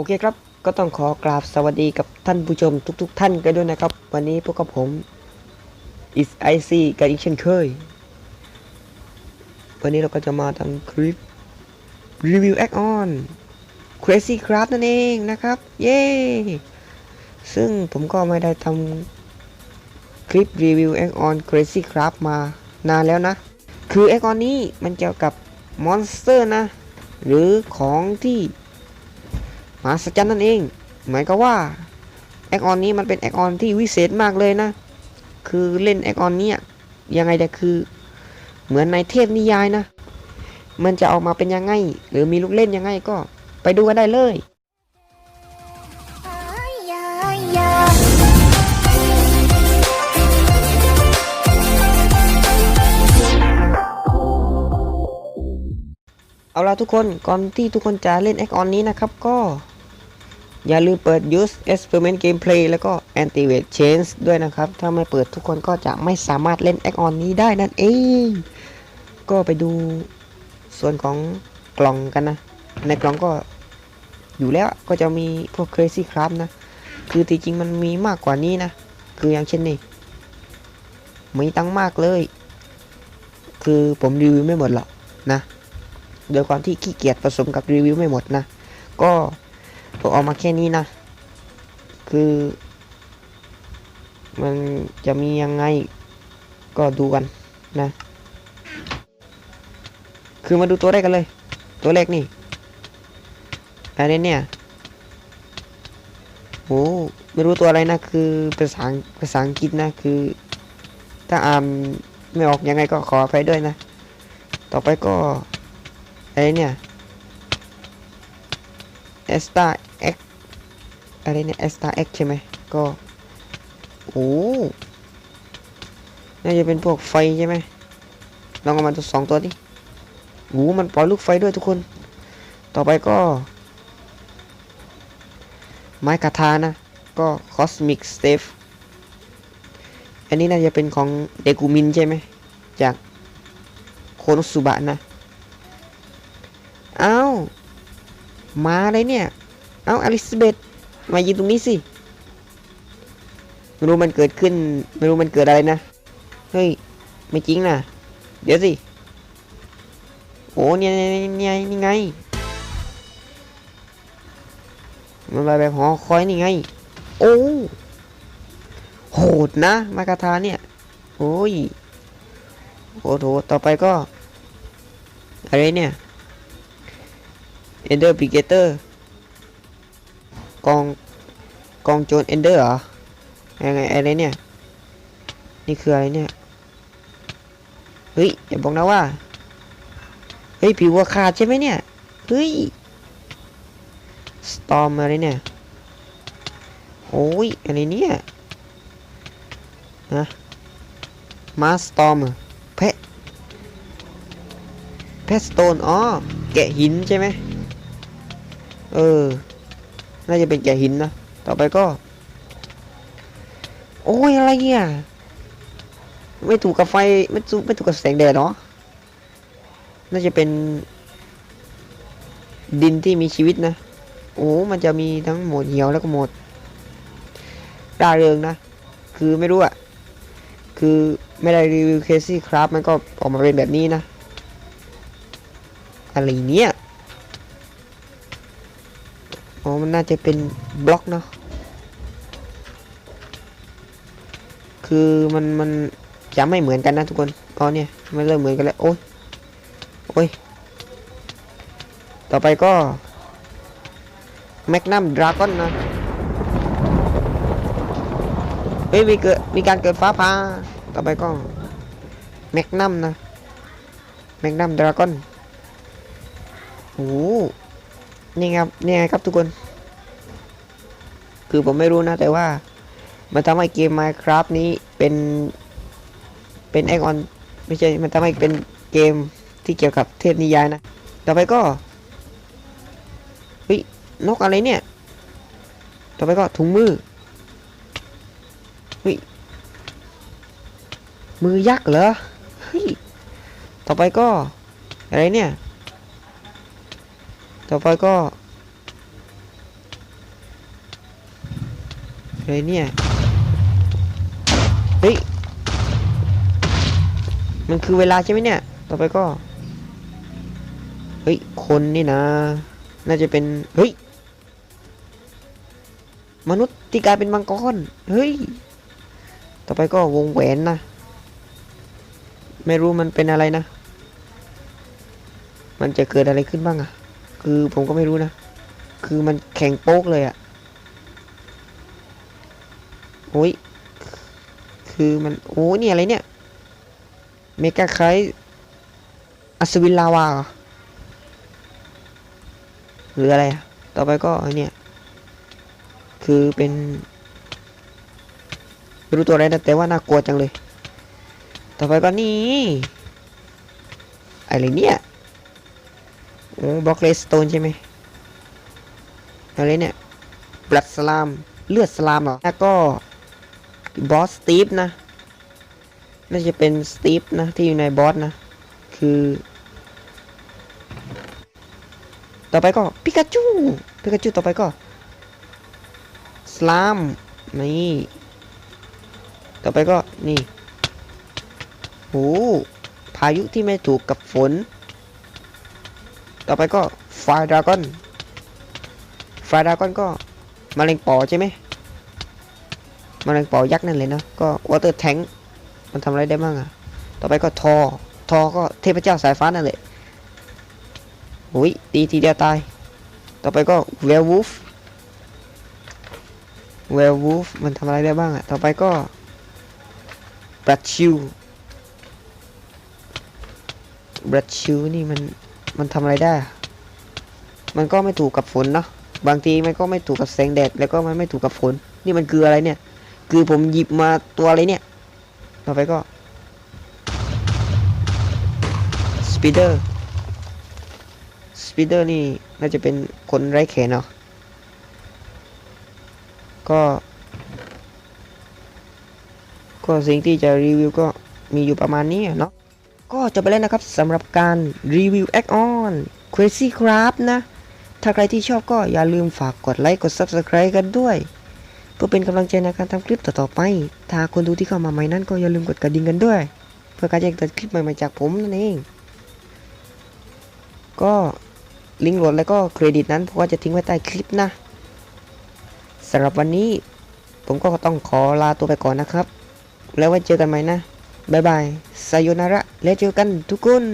อเคครับ ก็ต้องขอกราบสวัสดีกับท่านผู้ชมทุกๆท่านกันด้วยนะครับ วันนี้พวกกับผม is IC กันอีกเช่นเคย วันนี้เราก็จะมาทำคลิปรีวิวแอคออน Crazy Craft นั่นเองนะครับ เย้ ซึ่งผมก็ไม่ได้ทำคลิปรีวิวแอคออน Crazy Craft มานานแล้วนะ คือแอคออนนี้มันเกี่ยวกับมอนสเตอร์นะ หรือของที่ มหัศจรรย์นั่นเอง หมายก็ว่าแอคออนนี้มันเป็นแอคออนที่วิเศษมากเลยนะ คือเล่นแอคออนนี้ยังไงแต่คือ เหมือนในเทพนิยายนะ มันจะออกมาเป็นยังไง หรือมีลูกเล่นยังไงก็ไปดูกันได้เลยเอาละทุกคนก่อนที่ทุกคนจะเล่นแอคออนนี้นะครับก็ อย่าลืมเปิด use experiment gameplay แล้วก็ activate change ด้วยนะครับ ถ้าไม่เปิดทุกคนก็จะไม่สามารถเล่นแอคออนนี้ได้นั่นเอง ก็ไปดูส่วนของกล่องกันนะ ในกล่องก็อยู่แล้วก็จะมีพวก crazy craft นะ คือจริงมันมีมากกว่านี้นะ คืออย่างเช่นนี่มีตั้งมากเลย คือผมรีวิวไม่หมดหรอกนะ โดยความที่ขี้เกียจผสมกับรีวิวไม่หมดนะ ก็ ผมเอามาแค่นี้นะ คือ มันจะมียังไงก็ดูกันนะ คือมาดูตัวแรกกันเลย ตัวแรกนี่อันนี้เนี่ยโอ้ไม่รู้ตัวอะไรนะ คือภาษาภาษาอังกฤษนะ คือ ถ้าอ่านไม่ออกยังไงก็ขออภัยด้วยนะ ต่อไปก็อะไรเนี่ยเอสตา อะไรเนี่ยเอสตาเอ็กใช่ไหมก็โอ้น่าจะเป็นพวกไฟใช่ไหมลองเอามาตัวสองตัวดิโอ้มันปล่อยลูกไฟด้วยทุกคน ต่อไปก็ ไม้คาทานะ ก็คอสมิกสเตฟอันนี้น่าจะเป็นของเดกูมินใช่ไหม จากโคโนสุบะนะ เอามาเลยเนี่ย เอาอลิซาเบธ มายืนตรงนี้สิไม่รู้มันเกิดขึ้นไม่รู้มันเกิดอะไรนะ เฮ้ย ไม่จริงนะเดี๋ยวสิ โอ้เนี่ยเนี่ยเนี่ยนี่ไง มันมาแบบหอคอยนี่ไง โอ้โหดนะ มากาทาเนี่ย โอ้ยโหดโหต่อไปก็ อะไรเนี่ยเอนเดอร์พิเกเตอร์กอง กองโจรเอนเดอร์เหรอยังไงอะไรเนี่ย นี่คืออะไรเนี่ย เฮ้ยอย่าบอกนะว่า เฮ้ยผิววัวขาดใช่ไหมเนี่ย เฮ้ย สตอมอะไรเนี่ย โอ้ยอะไรเนี่ยนะมาสตอมแพะแพะสโตนอ๋อ แกะหินใช่ไหมเออ น่าจะเป็นแกะหินนะ ต่อไปก็ โอ้ยอะไรเนี่ยไม่ถูกกับไฟไม่ถูกไม่ถูกกับแสงแดดเนาะน่าจะเป็น ดินที่มีชีวิตนะโอ้มันจะมีทั้งโหมดเหี่ยวแล้วก็โหมดร่าเริงนะ คือไม่รู้อะคือไม่ได้รีวิวเคซี่ครับมันก็ออกมาเป็นแบบนี้นะ อะไรเนี่ยาจะเป็นบล็อกเนาะคือมันมันจะไม่เหมือนกันนะทุกคนอ๋อเนี่ยมันเริ่มเหมือนกันแล้วโอ้ยโอ้ยต่อไปก็แมกนัมดราก้อนนะเฮ้ยมีเกิดมีการเกิดฟ้าผ่าต่อไปก็แมกนัมนะแมกนัมดราก้อนโอ้นี่ครับนี่ไงครับทุกคน คือผมไม่รู้นะแต่ว่า มันทำให้เกม Minecraft นี้เป็นเป็นแอคออนไม่ใช่ มันทำให้เป็นเกมที่เกี่ยวกับเทพนิยายนะ ต่อไปก็เฮ้ยนกอะไรเนี่ย ต่อไปก็ถุงมือเฮ้ยมือยักษ์เหรอเฮ้ยต่อไปก็อะไรเนี่ย ต่อไปก็ อะไรเนี่ย เฮ้ย มันคือเวลาใช่ไหมเนี่ย ต่อไปก็ เฮ้ย คนนี่นะ น่าจะเป็น เฮ้ย มนุษย์ที่กลายเป็นมังกร เฮ้ย ต่อไปก็วงแหวนนะ ไม่รู้มันเป็นอะไรนะ มันจะเกิดอะไรขึ้นบ้างอะ คือผมก็ไม่รู้นะ คือมันแข็งโป๊กเลยอะ โอ้ย คือมัน โอ้นี่อะไรเนี่ย เมกาไคอัศวินลาวาหรืออะไรอะต่อไปก็เนี่ย คือเป็นไม่รู้ตัวอะไรนะแต่ว่าน่ากลัวจังเลย ต่อไปก็นี่อะไรเนี่ยโอ้บล็อกเลสโตนใช่ไหมอะไรเนี่ยบลัดสลาม เลือดสลามเหรอ แล้วก็ บอสสตีฟนะ น่าจะเป็นสตีฟนะ ที่อยู่ในบอสนะ คือ ต่อไปก็ปิกาจูปิกาจูต่อไปก็สลามนี่ต่อไปก็นี่โหพายุที่ไม่ถูกกับฝน ต่อไปก็ไฟดราก้อนไฟดราก้อนก็มะเร็งปอใช่ไหม มะเร็งปอยักษ์นั่นเลยนะก็วอเตอร์แทงมันทำอะไรได้บ้างอะต่อไปก็ทอ ทอก็เทพเจ้าสายฟ้านั่นแหละโอ้ยตีทีเดียวตาย ต่อไปก็เวลวูฟเวลวูฟมันทำอะไรได้บ้างอะต่อไปก็บรัดชิวบรัดชิวนี่มันมันทำอะไรได้ มันก็ไม่ถูกกับฝนเนาะบางทีมันก็ไม่ถูกกับแสงแดดแล้วก็มันไม่ถูกกับฝนนี่มันคืออะไรเนี่ย คือผมหยิบมาตัวอะไรเนี่ย ต่อไปก็สปีดเดอร์สปีดเดอร์นี่น่าจะเป็นคนไร้แขนเนาะก็ ก็สิ่งที่จะรีวิวก็มีอยู่ประมาณนี้เนาะก็จบไปแล้วนะครับสำหรับการรีวิว Act On Crazy Craft นะ ถ้าใครที่ชอบก็อย่าลืมฝากกดไลค์กด Subscribe กันด้วย พื่อเป็นกำลังใจในการทำคลิปต่อๆไป ถ้าคนดูที่เข้ามาใหม่นั้นก็อย่าลืมกดกระดิ่งกันด้วย เพื่อการแจ้งเตือนคลิปใหม่ๆจากผมนั่นเอง ก็ลิงก์โหลดแล้วก็เครดิตนั้นผมก็จะทิ้งไว้ใต้คลิปนะสำหรับวันนี้ผมก็ต้องขอลาตัวไปก่อนนะครับ แล้วไว้เจอกันใหม่นะ บ๊ายบายซายโยนาระ แล้วเจอกันทุกคน